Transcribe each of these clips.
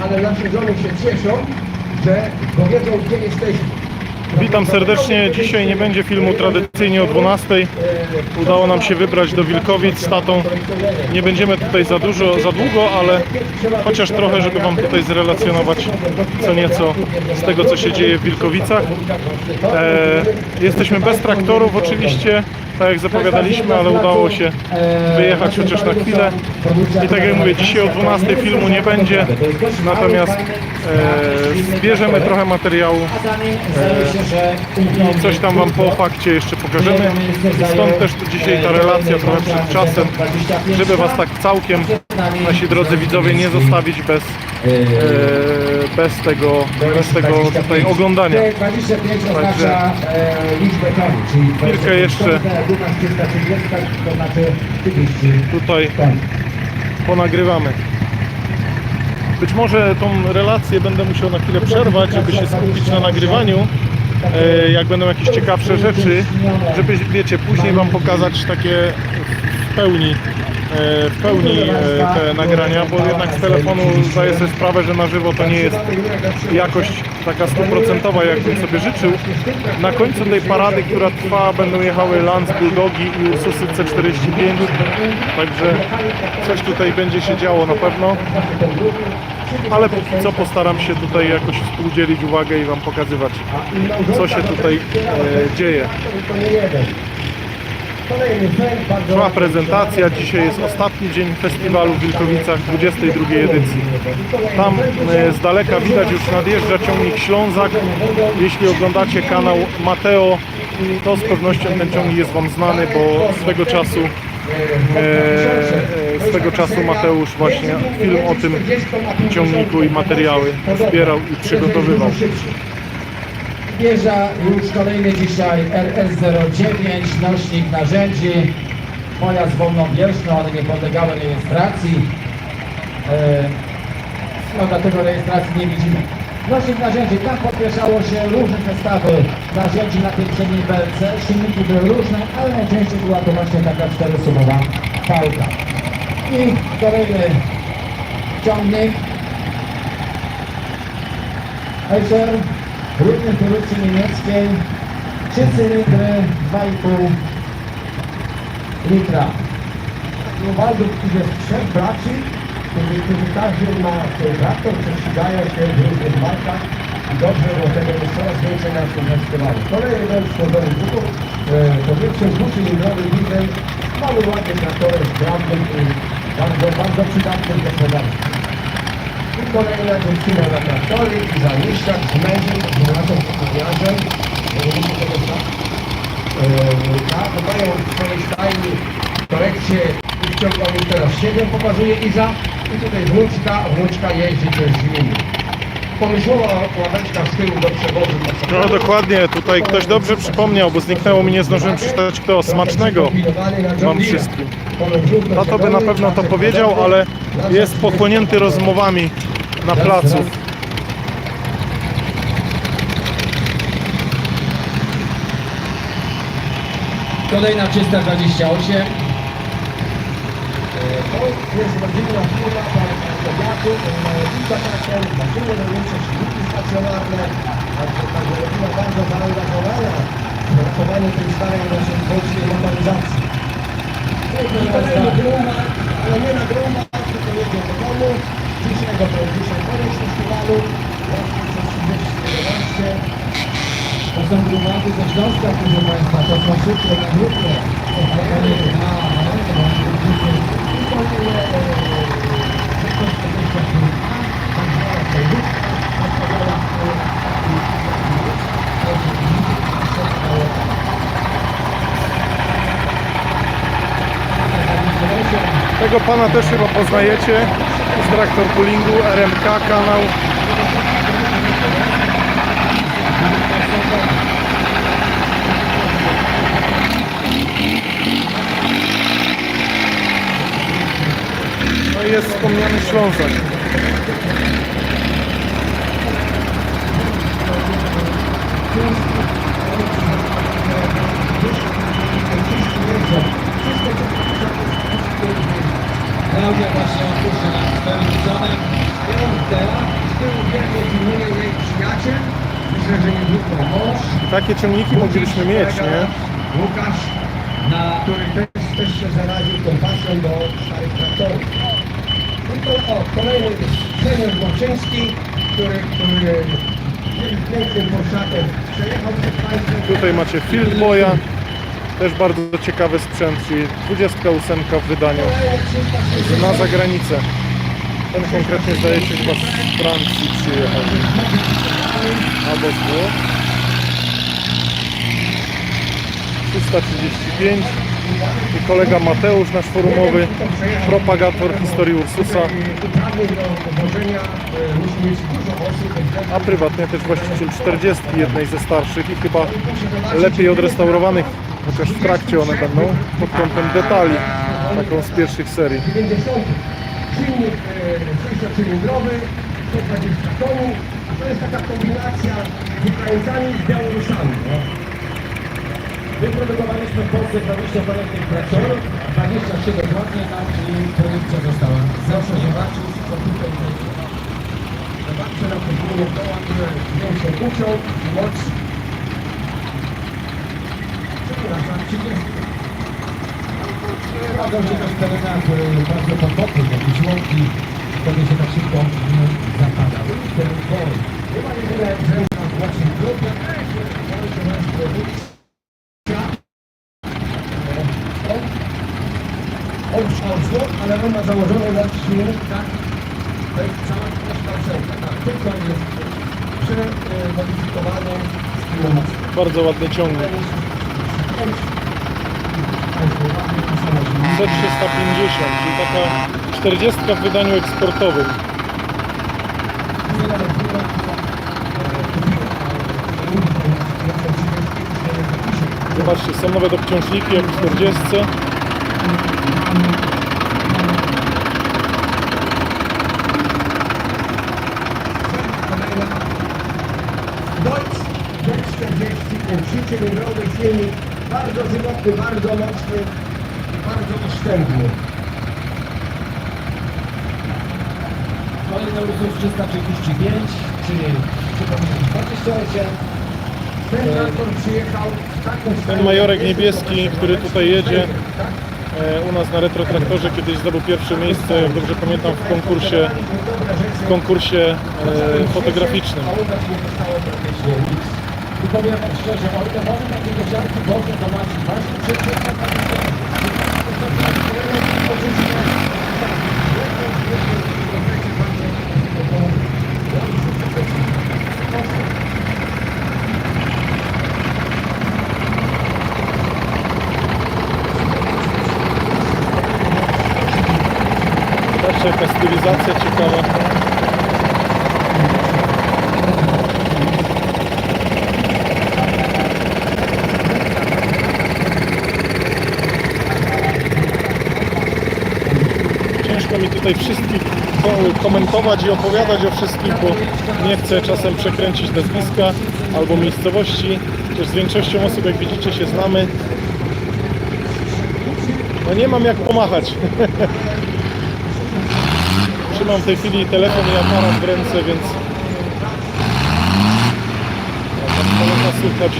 ale nasze żony się cieszą, że powiedzą, gdzie jesteśmy. Witam serdecznie. Dzisiaj nie będzie filmu tradycyjnie o 12. Udało nam się wybrać do Wilkowic z tatą. Nie będziemy tutaj za dużo, za długo, ale chociaż trochę, żeby Wam tutaj zrelacjonować co nieco z tego, co się dzieje w Wilkowicach. E, jesteśmy bez traktorów oczywiście, tak jak zapowiadaliśmy, ale udało się wyjechać chociaż na chwilę. I tak jak mówię, dzisiaj o 12 filmu nie będzie, natomiast e, zbierzemy trochę materiału i coś tam Wam po fakcie jeszcze pokażemy. Stąd też dzisiaj ta relacja trochę przed czasem, żeby Was tak całkiem, nasi drodzy widzowie, nie zostawić bez, e, bez, tego, bez tego tutaj oglądania. 25 Także e, jeszcze 330, to znaczy 30 Tutaj ponagrywamy. Być może tą relację będę musiał na chwilę przerwać, żeby się skupić na nagrywaniu. E, Jak będą jakieś ciekawsze rzeczy, żeby, wiecie, później Wam pokazać takie w pełni, e, w pełni e, te nagrania, bo jednak z telefonu zdaję sobie sprawę, że na żywo to nie jest jakość taka stuprocentowa, jakbym sobie życzył. Na końcu tej parady, która trwa, będą jechały Lance Bulldogi i Ursusy C45, także coś tutaj będzie się działo na pewno. Ale póki co postaram się tutaj jakoś współdzielić uwagę i Wam pokazywać, co się tutaj e, dzieje. To nie jeden. Kolejny fake, bardzo Trwa prezentacja, dzisiaj jest ostatni dzień festiwalu w Wilkowicach, 22 edycji. Tam e, z daleka widać już nadjeżdża ciągnik Ślązak. Jeśli oglądacie kanał Mateo, to z pewnością ten ciągnik jest Wam znany, bo swego czasu e, e, swego czasu Mateusz właśnie film o tym ciągniku i materiały zbierał i przygotowywał. Wjeżdża już kolejny dzisiaj RS09, nośnik narzędzi. Pojazd wolnobieżny, one nie podlegały rejestracji. E, No dlatego rejestracji nie widzimy. Nośnik narzędzi, tam podwieszało się różne zestawy narzędzi na tej przedniej belce. Silniki były różne, ale najczęściej była to właśnie taka czterosumowa pałka. I kolejny ciągnik. Równy produkcji niemieckiej, trzy cylindry, 2,5 litra. No bardzo jest trzech braci, którzy, którzy każdy ma traktor, prześcigają się w różnych markach i dobrze, bo tego jest coraz więcej na tym festiwalu. Kolejny rok stworzony dwóch, to większy dwucylindrowy diesel, mały ładny traktorek sprawny i bardzo, bardzo przydatny w kolejne wrócimy na traktory i zaniszczak z mężem, z naszym kuchniarzem. Robiliśmy tego. Yy, Tak, to mają w swojej stajni korekcję i wciągamy teraz siebie, pokazuje Iza. I tutaj wnuczka, wnuczka jeździ też z nimi. Pomysłowa ławeczka z tyłu do przewozu. No dokładnie, tutaj ktoś dobrze przypomniał, bo zniknęło mi, nie zdążyłem przeczytać kto, smacznego wam wszystkim. Tato by na pewno to powiedział, ale jest pochłonięty rozmowami na placu. Kolejna 328. To jest rodzinna firma powiatu, kilka traktorów, maszyny rolnicze, silniki stacjonarne, także także rodzina bardzo zaangażowana w ratowanie tej starej naszej polskiej motoryzacji. Kolejny gruma, ale nie na gruma, tylko jedzie do domu. Dzisiaj go dzisiaj koniec festiwalu, właśnie przez 30 to są grumaty ze Śląska, proszę Państwa, to są szybkie na grupie. To są kolejne na I kolejne szybkość 25 a tam dwa autobusy, odpowiada Tego pana też chyba poznajecie traktor poolingu RMK kanał. No i jest wspomniany Ślązak. Klaudia właśnie z tyłu wierzę pilnuje jej przyjaciel. Myślę, że niedługo mąż. Takie ciągniki moglibyśmy mieć, nie? Łukasz, na który też, też się zaraził tą pasją do starych traktorów. No to o, kolejny trener Boczyński, który, który pięknym porszakiem przejechał przed państwem. Tutaj macie Field Boya, też bardzo ciekawy sprzęt, czyli 28 w wydaniu Kolejny 360. na zagranicę. Ten konkretnie zdaje się chyba z Francji przyjechał. Albo z Włoch. 335 i kolega Mateusz, nasz forumowy propagator historii Ursusa, a prywatnie też właściciel 40 jednej ze starszych i chyba lepiej odrestaurowanych, chociaż w trakcie one będą, pod kątem detali, taką z pierwszych serii. 90. Silnik sześciocylindrowy, 120 koni. To jest taka kombinacja z Ukraińcami i Białorusami. No. Wyprodukowaliśmy w Polsce 20 parę tych traktorów, 23 dokładnie tam, czyli produkcja została. Proszę zobaczyć, komputer będzie. Zobaczcie na podwójnie koła, które większą kucią i moc. Przepraszam, 30. Mogą się też w terenach e, bardzo podwodnych, jakieś łąki, wtedy się tak szybko nie zapada. Ten boj. Chyba jedyna egzemplarz w naszej grupie. To się nasz produkcja. On szalcło, ale on ma założony na silnik, tak? To jest cała kształcenka, tak? Tylko jest przemodyfikowany z kilomocem. Bardzo ładny ciągnik. C350, czyli taka 40 w wydaniu eksportowym. Zobaczcie, są nawet obciążniki jak w 40. Deutz Z40, ten trzycylindrowy silnik, bardzo żywotny, bardzo mocny i bardzo oszczędny. Kolejny Ursus 335, czyli przypomnę 20 Ten traktor przyjechał z taką Ten majorek niebieski, który tutaj jedzie e, u nas na retrotraktorze kiedyś zdobył pierwsze miejsce, jak dobrze pamiętam, w konkursie, w konkursie e, fotograficznym. I powiem wam szczerze, o ile mamy takie koziarki, można zobaczyć właśnie przed Zobaczcie jaka stylizacja ciekawa. Ciężko mi tutaj wszystkich ko- komentować i opowiadać o wszystkich, bo nie chcę czasem przekręcić nazwiska albo miejscowości. Też z większością osób, jak widzicie, się znamy. No nie mam jak pomachać. Trzymam w tej chwili telefon i aparat w ręce, więc tam kolega słychać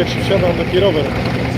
jak się wsiada na taki.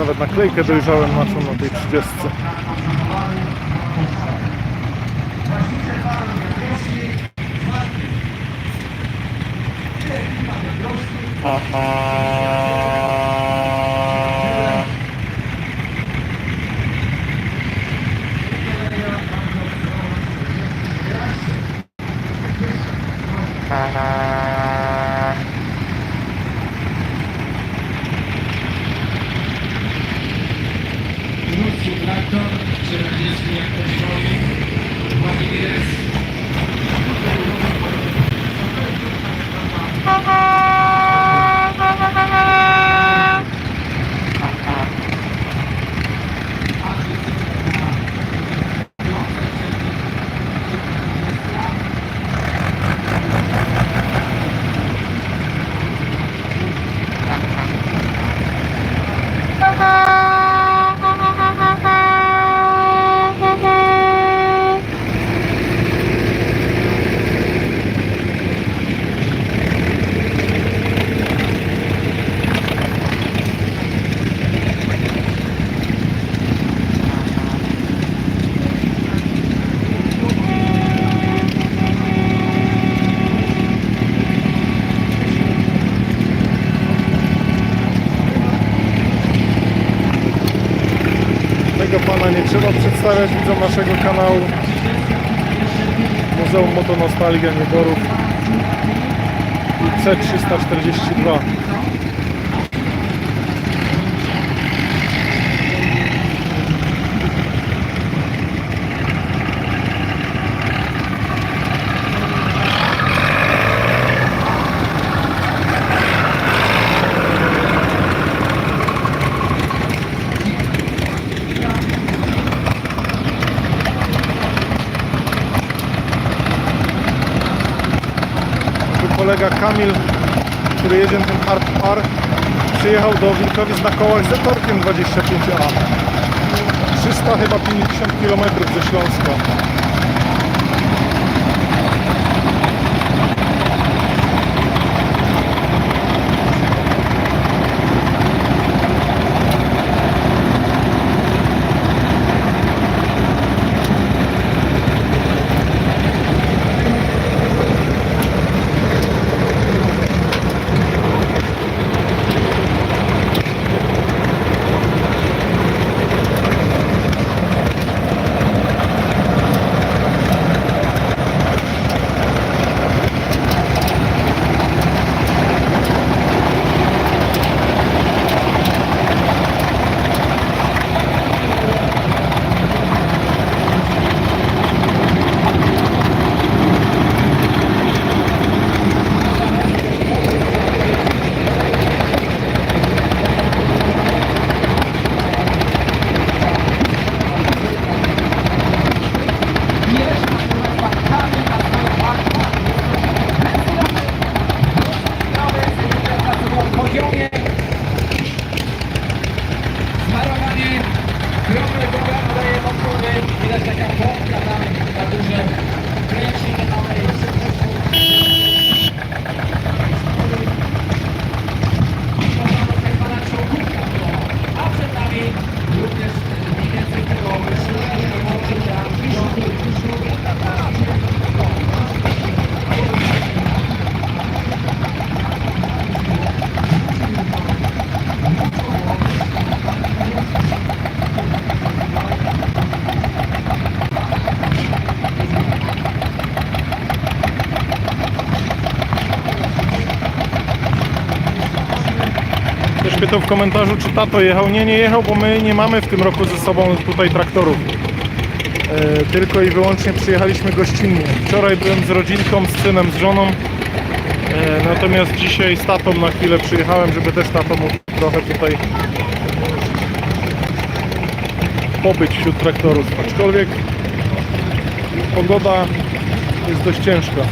Nawet naklejkę dojrzałem maczą na tej 30. Ruski traktor, 40 jak to woli. Ładnie jest. Tego pana nie przedstawiać widzom naszego kanału. Muzeum Motonostalgia Nieborów i C342. Kolega Kamil, który jedzie ten hard par, przyjechał do Wilkowic na kołach z torkiem 25A. 300 chyba 50 km ze Śląska. Pytał w komentarzu, czy tato jechał. Nie, nie jechał, bo my nie mamy w tym roku ze sobą tutaj traktorów. E, tylko i wyłącznie przyjechaliśmy gościnnie. Wczoraj byłem z rodzinką, z synem, z żoną. E, natomiast dzisiaj z tatą na chwilę przyjechałem, żeby też mógł trochę tutaj pobyć wśród traktorów. Aczkolwiek pogoda jest dość ciężka.